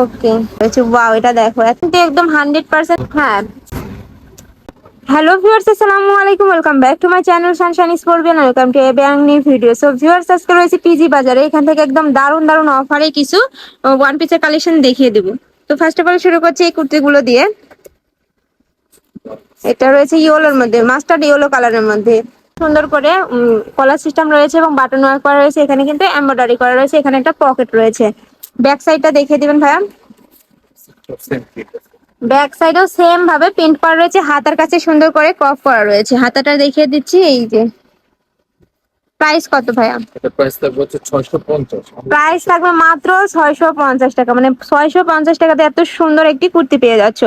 Okay wow এটা দেখো, এখন তো একদম হান্ড্রেড পার্সেন্ট হ্যাঁ। হ্যালো ভিউয়ার্স আসসালামু আলাইকুম welcome back to my channel sunshine স্পোর্টবিয়ান welcome to a brand new video so viewers আজকে রয়েছে পিজি বাজারে এখান থেকে একদম দারুণ দারুণ অফারে কিছু ওয়ান পিসের কালেকশন দেখিয়ে দেবো। তো ফার্স্ট অফ অল শুরু করছি এই কুর্তিগুলো দিয়ে। এটা রয়েছে ইয়েলোর মধ্যে মাস্টার্ড ইয়েলো কালারের মধ্যে। সুন্দর করে কলার সিস্টেম রয়েছে এবং বাটন ওয়ার্ক করা রয়েছে, এখানে কিন্তু এমব্রয়ডারি করা রয়েছে, এখানে একটা পকেট রয়েছে। ব্যাক সাইডটা দেখিয়ে দিবেন ভাইয়া। ব্যাক সাইডেও সেম ভাবে প্রিন্ট করা রয়েছে হাতার কাছে সুন্দর করে ক্রপ করা রয়েছে। হাতাটা দেখিয়ে দিচ্ছি এই যে। প্রাইস কত ভাইয়া? থাকবে প্রাইস মাত্র ছয়শো পঞ্চাশ টাকা। মানে ছয়শো পঞ্চাশ টাকাতে এত সুন্দর একটি কুর্তি পেয়ে যাচ্ছ।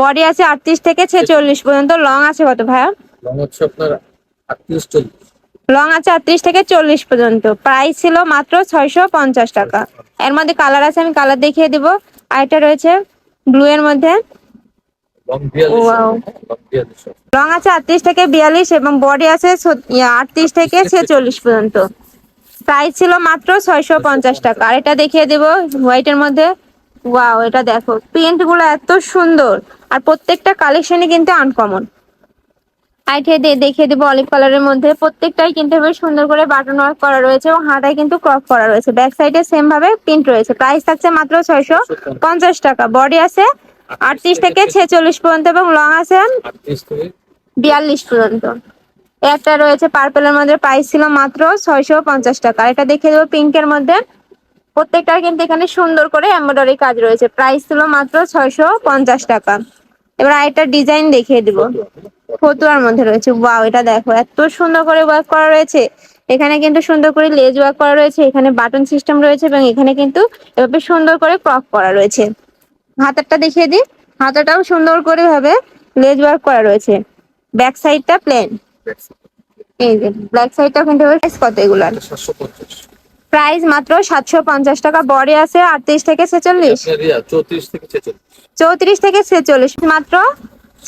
বডি আছে আটত্রিশ থেকে ছেচল্লিশ পর্যন্ত লং আছে কত ভাইয়া? লং হচ্ছে আপনার আটত্রিশ চল্লিশ। লং আছে আটত্রিশ থেকে চল্লিশ পর্যন্ত। প্রাইস ছিল মাত্র ছয়শো পঞ্চাশ টাকা। এর মধ্যে কালার আছে আমি কালার দেখিয়ে দিব। আর এটা রয়েছে ব্লু এর মধ্যে। লং আছে আটত্রিশ থেকে বিয়াল্লিশ এবং বডি আছে আটত্রিশ থেকে ছেচল্লিশ পর্যন্ত। প্রাইস ছিল মাত্র ছয়শো পঞ্চাশ টাকা। আর এটা দেখিয়ে দিব হোয়াইটের মধ্যে। ওয়াও এটা দেখো। প্রিন্টগুলো এত সুন্দর। আর প্রত্যেকটা কালেকশনই কিন্তু আনকমন আইটে দিয়ে দেখিয়ে দিব অলিভ কালারের মধ্যে। প্রত্যেকটাই কিন্তু বেশ সুন্দর করে বাটন ওয়ার্ক করা রয়েছে এবং হাতায় কিন্তু ক্রপ করা রয়েছে। ব্যাক সাইডে সেম ভাবে প্রিন্ট রয়েছে। প্রাইস থাকছে মাত্র ছয়শো পঞ্চাশ টাকা। বডি আছে আটত্রিশ থেকে ছেচল্লিশ পর্যন্ত এবং লং আছে বিয়াল্লিশ পর্যন্ত। একটা রয়েছে পার্পেলের মধ্যে প্রাইস ছিল মাত্র ছয়শো পঞ্চাশ টাকা। এটা দেখে দেবো পিঙ্কের মধ্যে। প্রত্যেকটার কিন্তু এখানে সুন্দর করে এমব্রয়ডারি কাজ রয়েছে। প্রাইস ছিল মাত্র ছয়শো পঞ্চাশ টাকা। এবার আরেকটা ডিজাইন দেখিয়ে দিব। ফতুয়ার মধ্যে রয়েছে। ওয়াও এটা দেখো, এত সুন্দর করে ওয়ার্ক করা রয়েছে। এখানে কিন্তু সুন্দর করে লেজ ওয়ার্ক করা রয়েছে, এখানে বাটন সিস্টেম রয়েছে এবং এখানে কিন্তু এভাবে সুন্দর করে ক্রপ করা রয়েছে। হাতারটা দেখিয়ে দিই। হাতাটাও সুন্দর করে ভাবে লেজ ওয়ার্ক করা রয়েছে। ব্যাক সাইডটা প্লেন এই যে ব্ল্যাক সাইডটা কিন্তু কত পঞ্চাশ প্রাইস মাত্র সাতশো পঞ্চাশ টাকা। বডি আছে আটত্রিশ থেকে ছেচল্লিশ। চৌত্রিশ থেকে ছেচল্লিশ। চৌত্রিশ থেকে ছেচল্লিশ মাত্র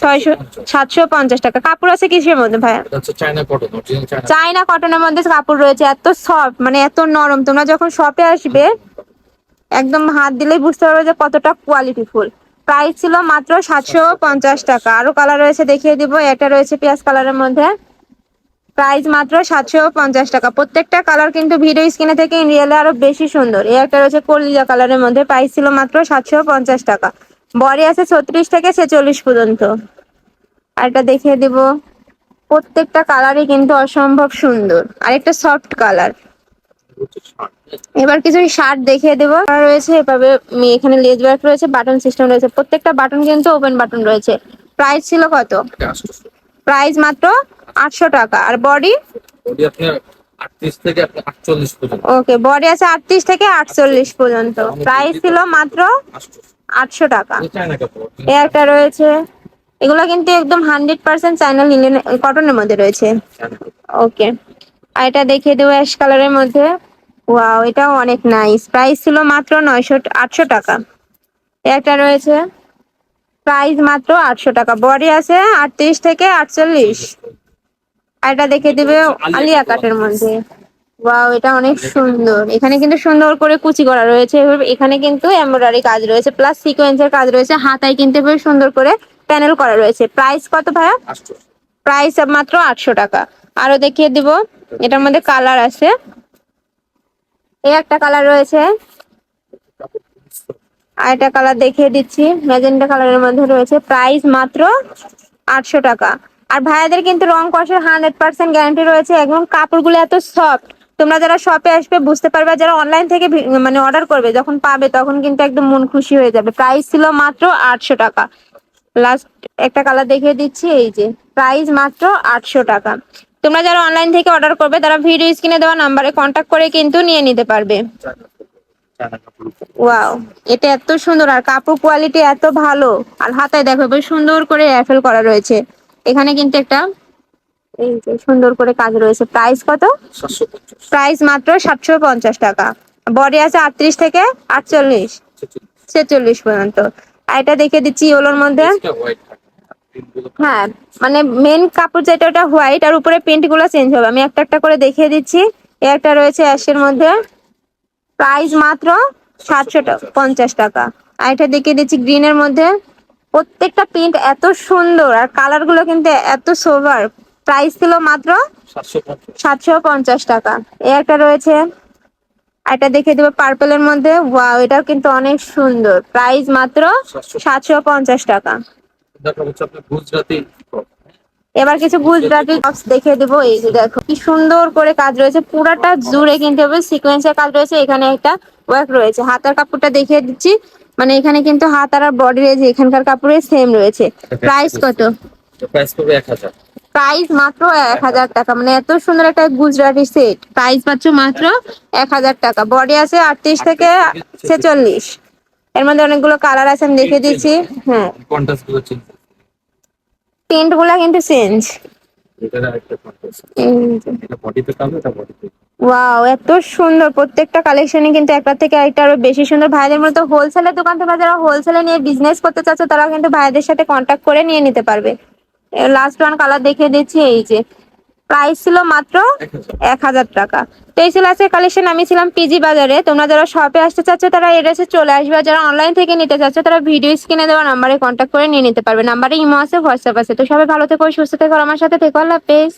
ছয়শো সাতশো পঞ্চাশ টাকা। কাপড় আছে কিসের মধ্যে চাইনা কটনের মধ্যে কাপড় রয়েছে এত সফট মানে এত নরম। তোমরা যখন শপে আসবে একদম হাত দিলেই বুঝতে পারবে যে কতটা প্রাইস ছিল মাত্র সাতশো পঞ্চাশ টাকা। আরও কালার রয়েছে দেখিয়ে দিব। এটা রয়েছে পেঁয়াজ কালারের মধ্যে। প্রাইস মাত্র সাতশো পঞ্চাশ টাকা। প্রত্যেকটা কালার কিন্তু ভিডিও স্ক্রিনে থেকে রিয়েলে আরও বেশি সুন্দর। এই একটা রয়েছে কলিজা কালারের মধ্যে। প্রাইস ছিল মাত্র সাতশো পঞ্চাশ টাকা। বডি আছে ছত্রিশ থেকে ছেচল্লিশ পর্যন্ত। আর এটা দেখিয়ে দিব। প্রত্যেকটা কালারই কিন্তু অসম্ভব সুন্দর। আর একটা সফট কালার। এবার কিছু শার্ট দেখিয়ে দেবো। রয়েছে, এভাবে এখানে লেজ ওয়ার্ক রয়েছে বাটন সিস্টেম রয়েছে। প্রত্যেকটা বাটন কিন্তু ওপেন বাটন রয়েছে। প্রাইস ছিল কত? প্রাইস মাত্র আটশো টাকা। আর বডি? ওকে বডি আছে আটত্রিশ থেকে আটচল্লিশ পর্যন্ত। প্রাইস ছিল মাত্র আটশো টাকা। এ একটা রয়েছে। এগুলো কিন্তু একদম হান্ড্রেড পার্সেন্ট চাইনা লিলেন কটনের মধ্যে রয়েছে। ওকে। আর এটা দেখিয়ে দেবো অ্যাশ কালারের মধ্যে। ওয়াও এটাও অনেক নাইস। প্রাইস ছিল মাত্র নয়শো আটশো টাকা। একটা রয়েছে। প্রাইস মাত্র আটশো টাকা। বডি আছে আটত্রিশ থেকে আটচল্লিশ। আর এটা দেখে দেবে আলিয়া কাটের মধ্যে। ওয়াও, এটা অনেক সুন্দর। এখানে কিন্তু সুন্দর করে কুচি করা রয়েছে। এখানে কিন্তু এমব্রয়ডারি কাজ রয়েছে, প্লাস সিকোয়েন্সের কাজ রয়েছে। হাতায় কিন্তু বেশ সুন্দর করে প্যানেল করা রয়েছে। প্রাইস কত ভাইয়া? প্রাইস মাত্র আটশো টাকা। আরও দেখিয়ে দিব। এটার মধ্যে কালার আছে। এই একটা কালার রয়েছে। আর একটা কালার দেখিয়ে দিচ্ছি। ম্যাজেন্টা কালারের মধ্যে রয়েছে প্রাইস মাত্র আটশো টাকা। আর ভাইয়াদের কিন্তু রং কষের হান্ড্রেড পার্সেন্ট গ্যারান্টি রয়েছে এবং কাপড়গুলো এত সফট তোমরা যারা শপে আসবে বুঝতে পারবে, যারা অনলাইন থেকে মানে অর্ডার করবে, যখন পাবে তখন কিন্তু একদম মন খুশি হয়ে যাবে। প্রাইস ছিল মাত্র আটশো টাকা। লাস্ট একটা কালার দেখিয়ে দিচ্ছি, এই যে প্রাইস মাত্র আটশো টাকা। তোমরা যারা অনলাইন থেকে অর্ডার করবে, তারা ভিডিও স্ক্রিনে দেওয়া নাম্বারে কন্ট্যাক্ট করে কিন্তু নিয়ে নিতে পারবে। ওয়াও এটা এত সুন্দর আর কাপড় কোয়ালিটি এত ভালো। আর হাতায় দেখো বেশ সুন্দর করে অ্যাফেল করা রয়েছে। এখানে কিন্তু একটা এই যে সুন্দর করে কাজ রয়েছে। প্রাইস কত? প্রাইস মাত্র সাতশো পঞ্চাশ টাকা। বডি আছে আটত্রিশ থেকে আটচল্লিশ। ছেচল্লিশ পর্যন্ত। আর এটা দেখে দিচ্ছি ওলোর মধ্যে। হ্যাঁ মানে মেন কাপড় যেটা ওটা হোয়াইট আর উপরে প্রিন্টগুলো চেঞ্জ হবে। আমি একটা একটা করে দেখিয়ে দিচ্ছি। এ একটা রয়েছে অ্যাশের মধ্যে। প্রাইস মাত্র সাতশো পঞ্চাশ। টাকা। আর এটা দেখিয়ে দিচ্ছি গ্রিনের মধ্যে। প্রত্যেকটা প্রিন্ট এত সুন্দর আর কালারগুলো কিন্তু এত সোভার। প্রাইস ছিল মাত্র সাতশো পঞ্চাশ। টাকা। এই একটা রয়েছে। এটা দেখে দেবো পার্পেলের মধ্যে। ওয়াও এটাও কিন্তু অনেক সুন্দর। প্রাইস মাত্র সাতশো। পঞ্চাশ টাকা। এবার কিছু গুজরাটি টপস দেখিয়ে দেবো। এই যে দেখো কি সুন্দর করে কাজ রয়েছে। পুরাটা জুড়ে কিন্তু সিকোয়েন্সের কাজ রয়েছে। এখানে একটা ওয়ার্ক রয়েছে। হাতার কাপড়টা দেখিয়ে দিচ্ছি। মানে এখানে কিন্তু হাত আর বডি রয়েছে এখানকার কাপড়ে সেম রয়েছে। প্রাইস কত? প্রাইস করবে এক হাজার। প্রাইস মাত্র এক হাজার টাকা। মানে এত সুন্দর একটা গুজরাটি সেট প্রাইস পাচ্ছ মাত্র এক হাজার টাকা। বডি আছে আটত্রিশ থেকে ছেচল্লিশ। এর মধ্যে অনেকগুলো কালার আছে আমি দেখে দিচ্ছি। হ্যাঁ। কন্ট্রাস্টগুলো কিন্তু চেঞ্জ। ওয়াও এত সুন্দর। প্রত্যেকটা কালেকশনে কিন্তু একটা থেকে আরেকটা আরও বেশি সুন্দর। ভাইদের মতো হোলসেলের দোকান থেকে যারা হোলসেলে নিয়ে বিজনেস করতে চাচ্ছে তারা কিন্তু ভাইদের সাথে কন্ট্যাক্ট করে নিয়ে নিতে পারবে। লাস্ট ওয়ান কালার দেখিয়ে দিচ্ছি এই যে। প্রাইস ছিল মাত্র এক হাজার। টাকা। তো এই ছিল আজকের কালেকশন আমি ছিলাম পিজি বাজারে। তোমরা যারা শপে আসতে চাচ্ছো তারা এড্রেসে চলে আসবে। আর যারা অনলাইন থেকে নিতে চাচ্ছো তারা ভিডিও স্ক্রিনে দেওয়া নাম্বারে কন্ট্যাক্ট করে নিয়ে নিতে পারবে। নাম্বারে ইমো আছে হোয়াটসঅ্যাপ আছে। তো সবাই ভালো থেকো সুস্থ থেকো আমার সাথে থেকো। আল্লাহ হাফেজ।